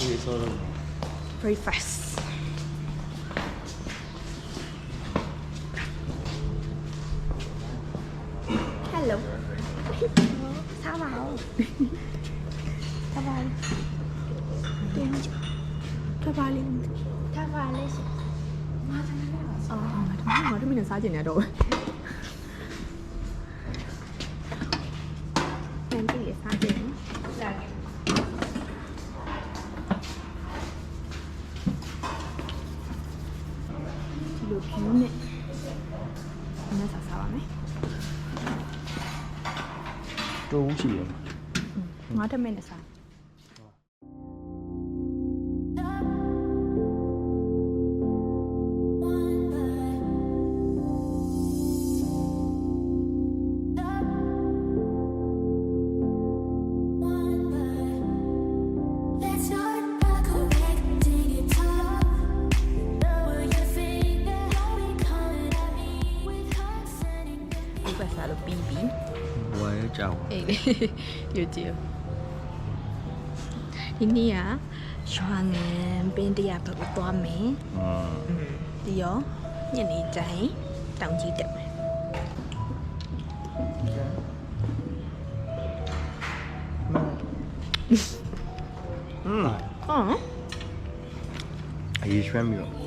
ဒီဆိုတော့ breakfast ဟယ်လိုစားပါဦးစားပါဦးပြန်ကြထားပါလိမ့်ထားပါလိမ့်ငါသ တိုးဦးရှိရငါသမီးနဲ့စား 왜 짜오? 요지요. 이니야 저항에 밴드야 바고 또함에. 음. 이요. 얘네 짜이. 당지 때문에. 음. 어? 이 쉐미요.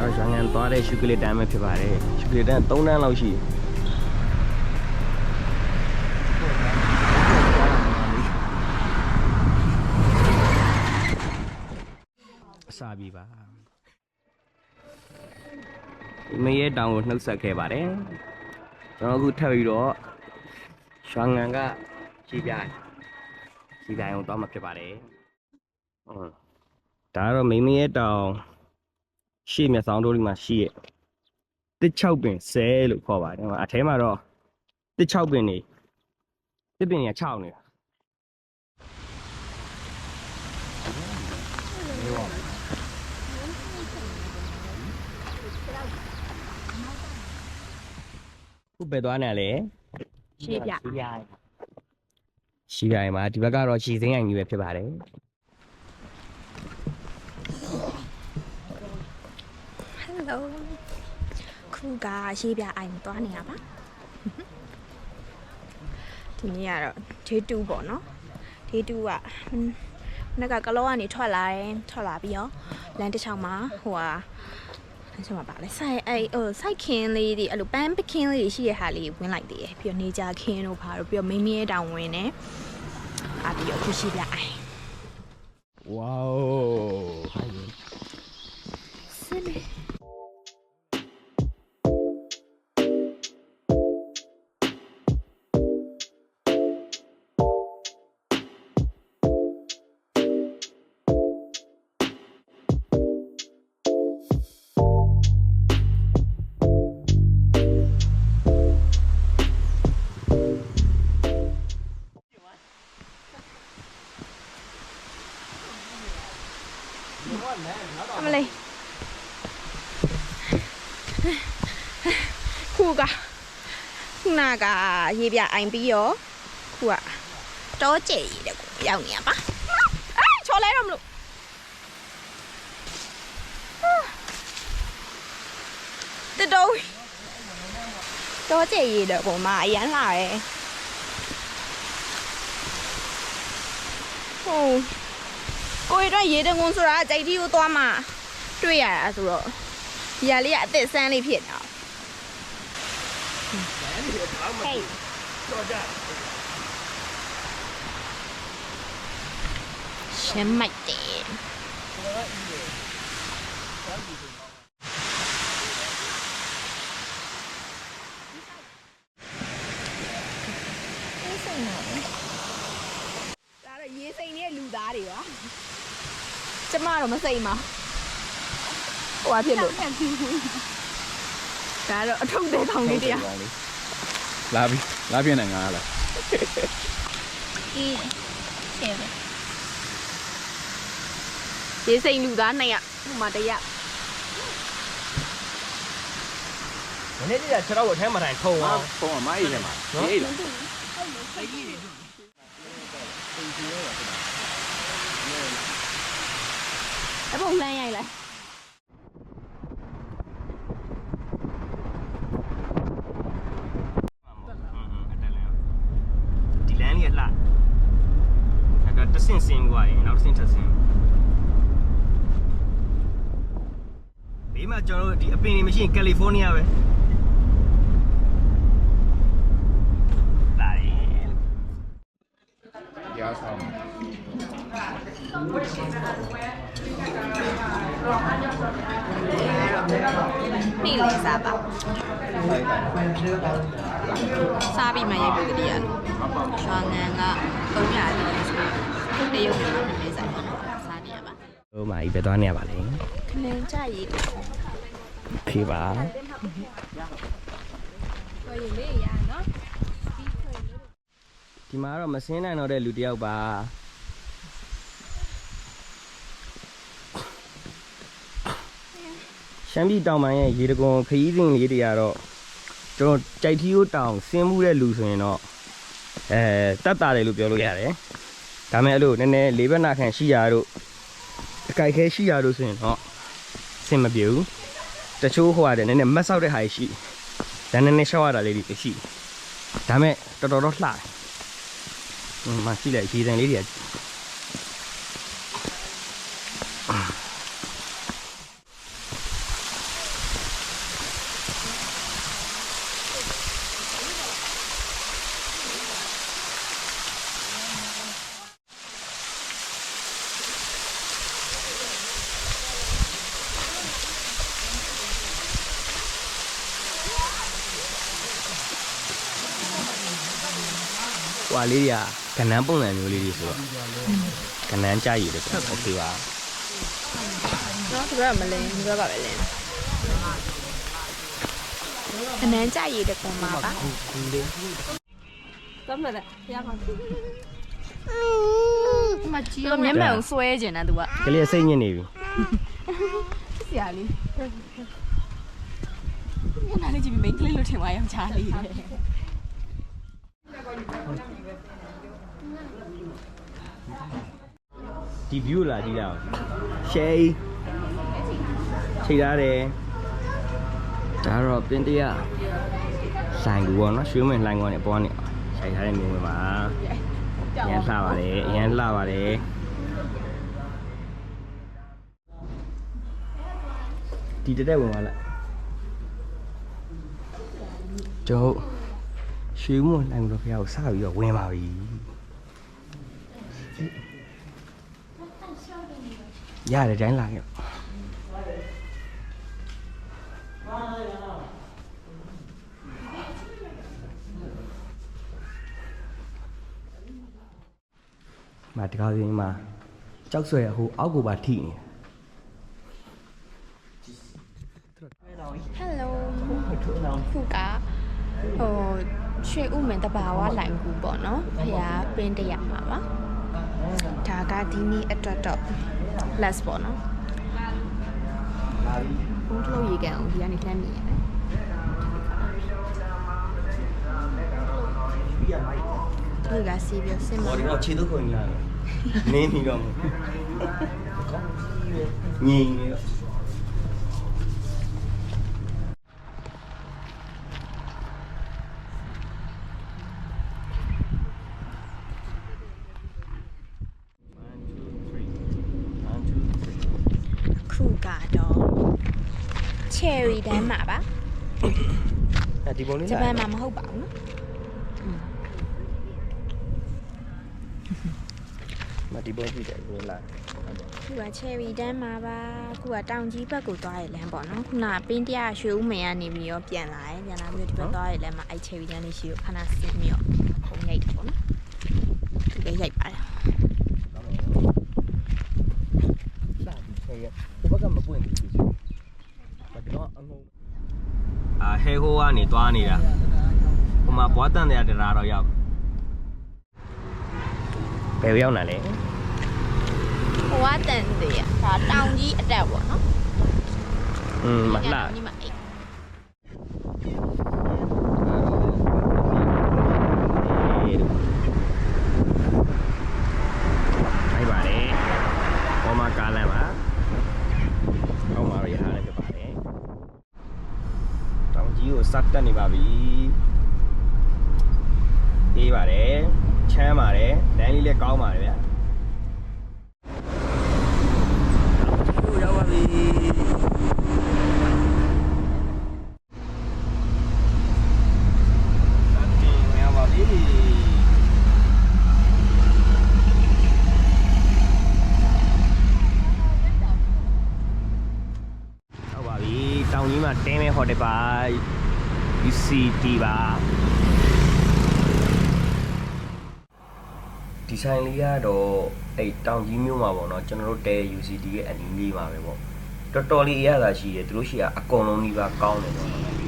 အဲတော့ရွှမ်းငံသွားတဲ့ရှုကလေးတန်းပဲဖြစ်ပါတယ်ရှုကလေးတန်း3တန်းလောက်ရှိတယ်အစာပြေပါမရဲတောင်ကိုနှုတ်ဆက်ခဲ့ပါတယ်ကျွန်တော်အခုထပ်ပြီးတော့ရွှမ်းငံကခြေပြိုင်ခြေပြိုင်ကိုသွားမှာဖြစ်ပါတယ်ဟုတ်ဒါကတော့မိမရဲတောင် ရှေ့မျက်စောင်းတို့ဒီမှာရှိရဲ့တစ်6ပင်ဆဲလို့ခေါ်ပါတယ်ဟိုအထဲမှာတော့တစ်6ပင်နေတစ်ပင်ကြီး6နေတာခုပဲသွားနေရလေရှေ့ပြရှိပြရှိပြရင်မှာဒီဘက်ကတော့ခြေစင်းအိမ်ကြီးပဲဖြစ်ပါတယ် ဟယ်လိုခုကရှေ့ပြအိုင်သွားနေရပါဒီနေ့ကတော့ day 2ပေါ့နော် day 2ကဟွန်းနက်ကကလောကနေထွက်လာတယ်ထွက်လာပြီးတော့လမ်းတစ်ချောင်းမှာဟိုဟာအဲ့ဆိုမှာပါလေဆိုင်အဲ့ဟိုစိုက်ခင်းလေးတွေအဲ့လိုပန်းပခင်းလေးတွေရှိတဲ့ဟာလေးဝင်လိုက်သေးတယ်ပြီးတော့နေကြခင်းတို့ဘာတို့ပြီးတော့မင်းမရဲတောင်ဝင်တယ်အာပြီးတော့ခုရှိပြအိုင်ဝေါ အမလေးခုကခုနကရေပြအိုင်ပြီးရောခုကတောကျဲရည်တဲ့ကိုရောက်နေရပါအေးချော်လဲတော့မလို့တတော်တောကျဲရည်တဲ့ပုံမှာအရန်လာတယ်ဟုတ် ကိုရီတော့ရေတငုံဆိုတာကြိုက်တီကိုသွားမှတွေ့ရတာဆိုတော့ဒီဟာလေးကအစ်စ်ဆန်းလေးဖြစ်နေတာ Hey. ရှမ်းမိုက်တယ်အေးစိတ်နော်ဒါတော့ရေးစိတ်နဲ့လူသားတွေပါ ကျမတော့မစိတ်ပါဟိုဘာဖြစ်လို့ဒါတော့အထုပ်သေးကောင်လေးတရားလာပြီလာပြင်းနေငါလားအေးဆယ်ပဲရေးစိတ်လူသားနှစ်ယောက်ဟိုမှာတစ်ယောက်နည်းနည်းလေးခြေတော့ကိုအထဲမှာထိုင်ထုံအောင်ဖုန်းကမိုင်းနေမှာအေးလား အပုံလမ်းရိုက်လိုက်ဒီလမ်းလေးကလှဒါကတဆင့်ဆင်းသွားရင်နောက်တစ်ဆင့်ထပ်ဆင်းဘေးမှာကျွန်တော်တို့ဒီအပင်တွေမရှိရင်ကယ်လီဖိုးနီးယားပဲလာရင် ရားဆောင်နေ့လေးစားပါစားပြီးမှရိုက်ပြီးတည်းရတယ်ရွာငံက300လေးဆိုတရုတ်မြန်မာပြည်လေးစားပါစားနေရပါဟိုမှာကြီးပဲသွားနေရပါလေခလင်းကြရည်ကိုခေပါကိုရင်လေးရနော် ဒီမှာတော့မစင်းနိုင်တော့တဲ့လူတစ်ယောက်ပါရှမ်းပြည်တောင်ပိုင်းရဲ့ရေတကွန်ခရီးစဉ်လေးတွေကတော့ကျွန်တော်ကြိုက်ထီကိုတောင်ဆင်းမှုတဲ့လူဆိုရင်တော့အဲတတ်တာတယ်လို့ပြောလို့ရတယ်ဒါမဲ့အဲ့လိုနည်းနည်းလေးဘက်နာခံရှိရတို့အကြိုက်ခဲရှိရတို့ဆိုရင်တော့ဆင်မပြေဘူးတချို့ဟိုရတယ်နည်းနည်းမတ်ဆောက်တဲ့ဟာရှိဒါနည်းနည်းရှောက်ရတာလေးတွေရှိဒါမဲ့တော်တော်တော့လှတယ်ဟို မှာရှိလိုက်ရေတံလေးတွေကဟွာလေးတွေက ကနန်းပုံစံမျိုးလေးတွေဆိုတော့ကနန်းကြရည်လို့ဆိုတော့ okay ပါနော်သူကမလင်းသူကပါပဲလင်းအနန်းကြရည်တကွန်ပါပါသတ်မှတ်ရပါမချီရမျက်မှန်ဆွဲကျင်တာသူကကလေးစိတ်ညစ်နေပြီဆရာလေးမျက်နှာလေးကြည့်ပြီးမိန်ကလေးလို့ထင်သွားရောင်ချားလေး ဒီ view လာကြည့်ရအောင် share ချိန်ထားတယ်ဒါတော့ပင်တရဆိုင်ကူပေါ့နော်ရွှေမင်းလှိုင်းကောင်းနေပေါ်နေချိန်ထားတဲ့မြင်ဝင်ပါအရန်လှပါတယ်အရန်လှပါတယ်ဒီတက်တက်ဝင်ပါလားကျုပ်ရွှေမွန်လှိုင်းကိုဖျားကိုစပြီးတော့ဝင်ပါပြီ ရတယ်တိုင်းလာခဲ့မတကားစင်းမှာကြောက်ဆွဲဟိုအောက်ကိုပါထိနေဟယ်လိုခုကဟိုရွှေဥမင်တဘာဝလိုင်ကူပေါ့နော်ဖះပင်းတရမှာပါ ဒါကဒီနေ့အတွက်တော့ less ပေါ့နော်တလို့ရေကန်အောင်ဒီကနေလှမ်းမြင်ရတယ်ဒီကစီပြီးစင်မဘော်ဒီတော့ခြေတော့ခွင်လာနင်းနေတော့ငင်းနေတော့ ခုကတော့ cherry တန်းမှာပါဒီပုံလေးဂျပန်မှာမဟုတ်ပါဘူးနော်မဒီပုံကြည့်တယ်ကိုလာခုက cherry တန်းမှာပါခုကတောင်ကြီးဘက်ကိုသွားရလမ်းပေါ့နော်ခုနကပင်းတရရွှေဦးမယ်ကနေပြီးတော့ပြန်လာတယ်ပြန်လာပြီးတော့ဒီဘက်သွားရလမ်းမှာအဲ့ cherry တန်းလေးရှိကိုခဏဆင်းပြီးတော့ခုံရိုက်တယ်ပေါ့နော်ဒီလေးရိုက်ပါတယ် လာဒီခဲရဟိုဘက်ကမပွင့်ဘူးဒီတော့အငုံအာဟဲဟို ကနေသွားနေတာဟိုမှာဘွားတန်တဲ့တရားတော့ရောက်ဘယ်ရောက်လာလဲဟိုကတန်သေးရဒါတောင်ကြီးအတက်ပေါ့နော်อืมမလှဒီမှာအဲ့အဲ့ပါတယ်ပေါ်မှာကားလမ်းပါအောက်မှာရထားလည်းဖြစ်ပါတယ်တောင်ကြီးကိုစ တ်တက်နေပါပြီအေးပါတယ်ချမ်းပါတယ်လမ်းလေးလည်းကောင်းပါတယ်ဗျာတောင်ကြီးကိုရောက်ပါပြီစတ်တင်ရောက်ပါပြီဟုတ်ပါပြီတောင်ကြီးမှာတင်းမဲဟိုတယ်ပါ UCT ပါဒီဇိုင်းလေးကတော့အဲ့တောင်ကြီးမြို့မှာပေါ့နော်ကျွန်တော်တို့တဲ UCT ရဲ့အနီးလေးပါပဲပေါ့တော်တော်လေးအရသာရှိတယ်သူတို့ရှိတာအကုန်လုံးကြီးပါကောင်းတယ်ပေါ့နော်